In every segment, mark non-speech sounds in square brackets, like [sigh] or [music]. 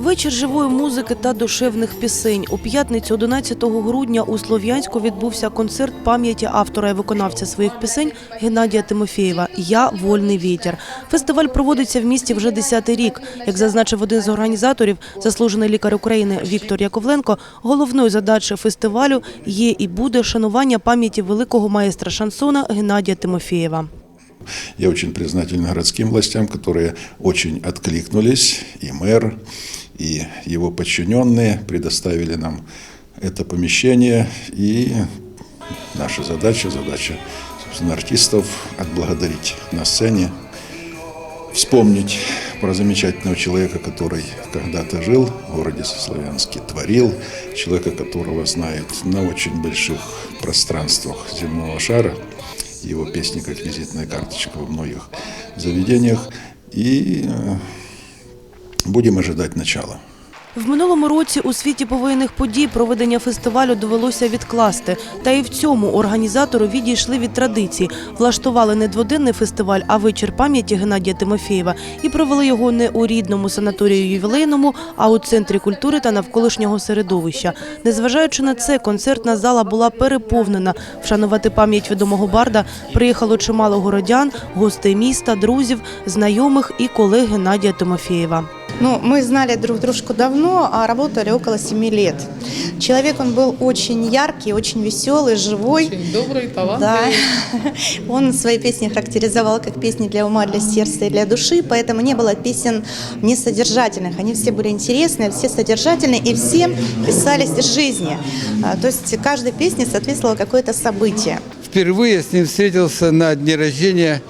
Вечір живої музики та душевних пісень. У п'ятницю 11 грудня у Слов'янську відбувся концерт пам'яті автора і виконавця своїх пісень Геннадія Тимофєєва Я вольний вітер. Фестиваль проводиться в місті вже 10-й рік. Як зазначив один з організаторів, заслужений лікар України Віктор Яковленко, головною задачею фестивалю є і буде шанування пам'яті великого майстра шансона Геннадія Тимофєєва. Я очень признателен городским властям, которые очень откликнулись, и мэр, и его подчиненные предоставили нам это помещение. И наша задача, задача, собственно, артистов отблагодарить на сцене, вспомнить про замечательного человека, который когда-то жил в городе Славянске, творил, человека, которого знают на очень больших пространствах земного шара, его песни как визитная карточка во многих заведениях. И э, будем ожидать начала. В минулому році у світі повоєнних подій проведення фестивалю довелося відкласти. Та і в цьому організатору відійшли від традицій. Влаштували не дводенний фестиваль, а вечір пам'яті Геннадія Тимофєєва і провели його не у рідному санаторію ювілейному, а у центрі культури та навколишнього середовища. Незважаючи на це, концертна зала була переповнена. Вшанувати пам'ять відомого барда приїхало чимало городян, гостей міста, друзів, знайомих і колег Геннадія Тимофєєва. Ну, мы знали друг дружку давно, а работали около семи лет. Человек он был очень яркий, очень веселый, живой. Очень добрый, талантливый. Да. [laughs] Он свои песни характеризовал как песни для ума, для сердца и для души, поэтому не было песен несодержательных. Они все были интересные, все содержательные, и все писались из жизни. А, То есть каждой песне соответствовало какое-то событие. Впервые с ним встретился на дне рождения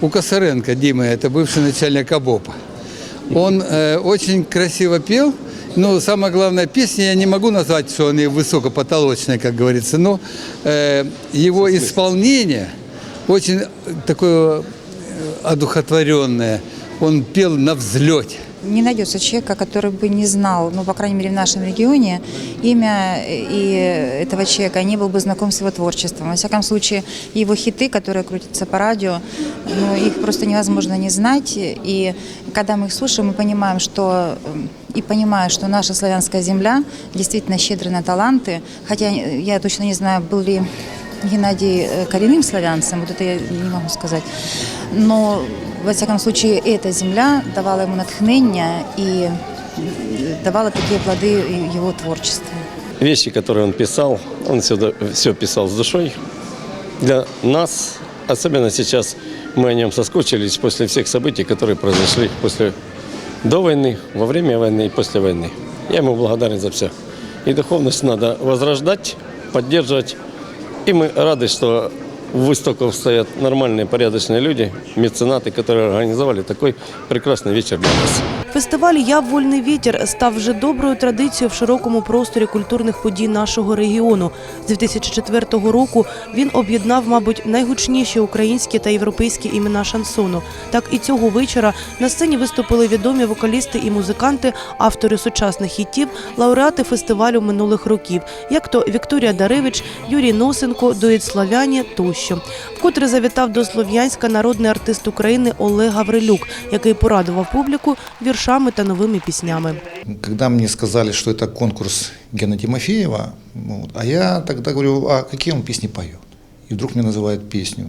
у Косаренко Димы, это бывший начальник АБОПа. Он э, очень красиво пел, но самое главное, песни я не могу назвать, что они высокопотолочные, как говорится, но э, его исполнение очень такое э, одухотворенное. Он пел на взлете. Не найдется человека, который бы не знал, ну, по крайней мере, в нашем регионе, имя и этого человека, не был бы знаком с его творчеством. Во всяком случае, его хиты, которые крутятся по радио, ну, их просто невозможно не знать. И когда мы их слушаем, мы понимаем, что м, и понимая, что наша славянская земля действительно щедра на таланты, хотя я точно не знаю, был ли Геннадий э, коренным славянцем, вот это я не могу сказать. Но, во всяком случае, эта земля давала ему натхнение и давала такие плоды его творчества. вещи, которые он писал, он все, все писал с душой. Для нас, особенно сейчас, мы о нем соскучились после всех событий, которые произошли после, до войны, во время войны и после войны. Я ему благодарен за все. И духовность надо возрождать, поддерживать. И мы рады, что в выстоках стоят нормальные, порядочные люди, меценаты, которые организовали такой прекрасный вечер для нас. Фестиваль Я вольний вітер став вже доброю традицією в широкому просторі культурних подій нашого регіону. З 2004 року він об'єднав, мабуть, найгучніші українські та європейські імена шансону. Так і цього вечора на сцені виступили відомі вокалісти і музиканти, автори сучасних хітів, лауреати фестивалю минулих років, як то Вікторія Даревич, Юрій Носенко, Дует Славяні тощо. Вкотре завітав до Слов'янська народний артист України Олег Гаврилюк, який порадував публіку віршами та новими піснями. Когда мне сказали, что это конкурс Гена Тимофеева, вот, а я тогда говорю, а какие он песни поет? И вдруг мне называют песню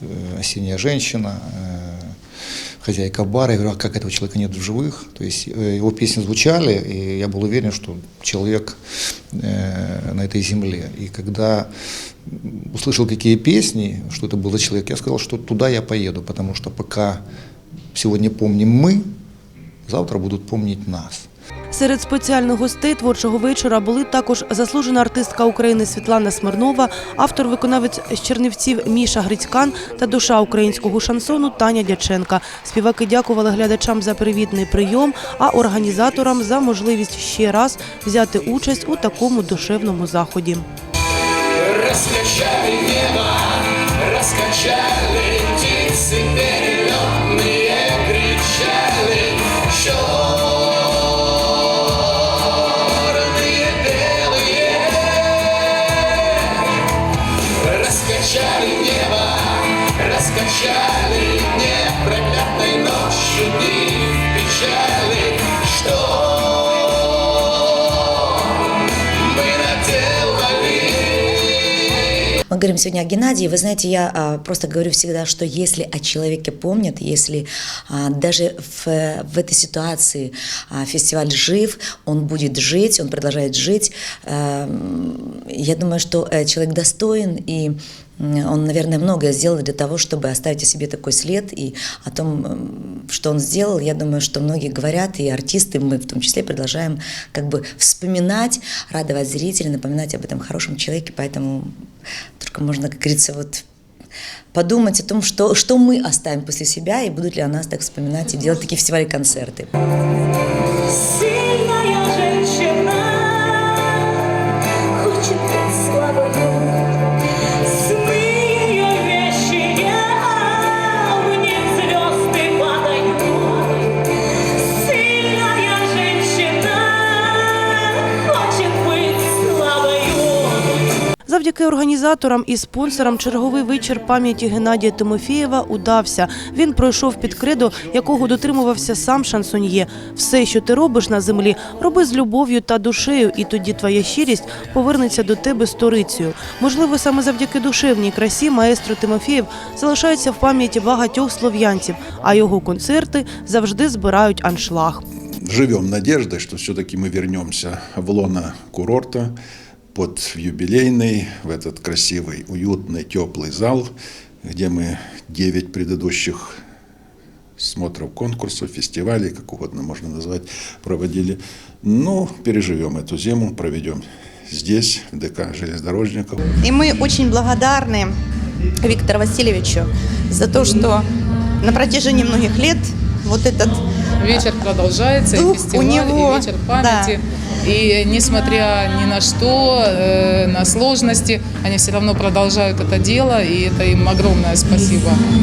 э, «Осенняя женщина», э, «Хозяйка бара». Я говорю, а как этого человека нет в живых? То есть э, его песни звучали, и я был уверен, что человек э, на этой земле. И когда услышал, какие песни, что это был за человек, я сказал, что туда я поеду, потому что пока сегодня помним мы, завтра будут помнить нас. Серед спеціальних гостей творчого вечора були також заслужена артистка України Світлана Смирнова, автор-виконавець з Чернівців Міша Грицькан та душа українського шансону Таня Дяченка. Співаки дякували глядачам за привітний прийом, а організаторам за можливість ще раз взяти участь у такому душевному заході. Раскачали небо, раскачали говорим сегодня о Геннадии, вы знаете, я а, просто говорю всегда, что если о человеке помнят, если а, даже в, в этой ситуации а, фестиваль жив, он будет жить, он продолжает жить, эм, я думаю, что э, человек достоин и он, наверное, многое сделал для того, чтобы оставить о себе такой след. И о том, м, что он сделал, я думаю, что многие говорят, и артисты, мы в том числе продолжаем как бы вспоминать, радовать зрителей, напоминать об этом хорошем человеке. Поэтому только можно, как говорится, вот подумать о том, что, что мы оставим после себя, и будут ли о нас так вспоминать и делать такие фестивали-концерты. Завдяки організаторам і спонсорам черговий вечір пам'яті Геннадія Тимофєєва удався. Він пройшов під кредо, якого дотримувався сам шансоньє. Все, що ти робиш на землі, роби з любов'ю та душею, і тоді твоя щирість повернеться до тебе сторицею. Можливо, саме завдяки душевній красі маестро Тимофєєв залишається в пам'яті багатьох слов'янців, а його концерти завжди збирають аншлаг. Живем надеждой, что все-таки мы вернемся в лоно курорта под юбилейный, в этот красивый, уютный, теплый зал, где мы 9 предыдущих смотров конкурсов, фестивалей, как угодно можно назвать, проводили. Ну, переживем эту зиму, проведем здесь, в ДК железнодорожников. И мы очень благодарны Виктору Васильевичу за то, что на протяжении многих лет вот этот Вечер продолжается, Дух и у фестиваль, него, и вечер памяти. И несмотря ни на что, э, на сложности, они все равно продолжают это дело, и это им огромное спасибо.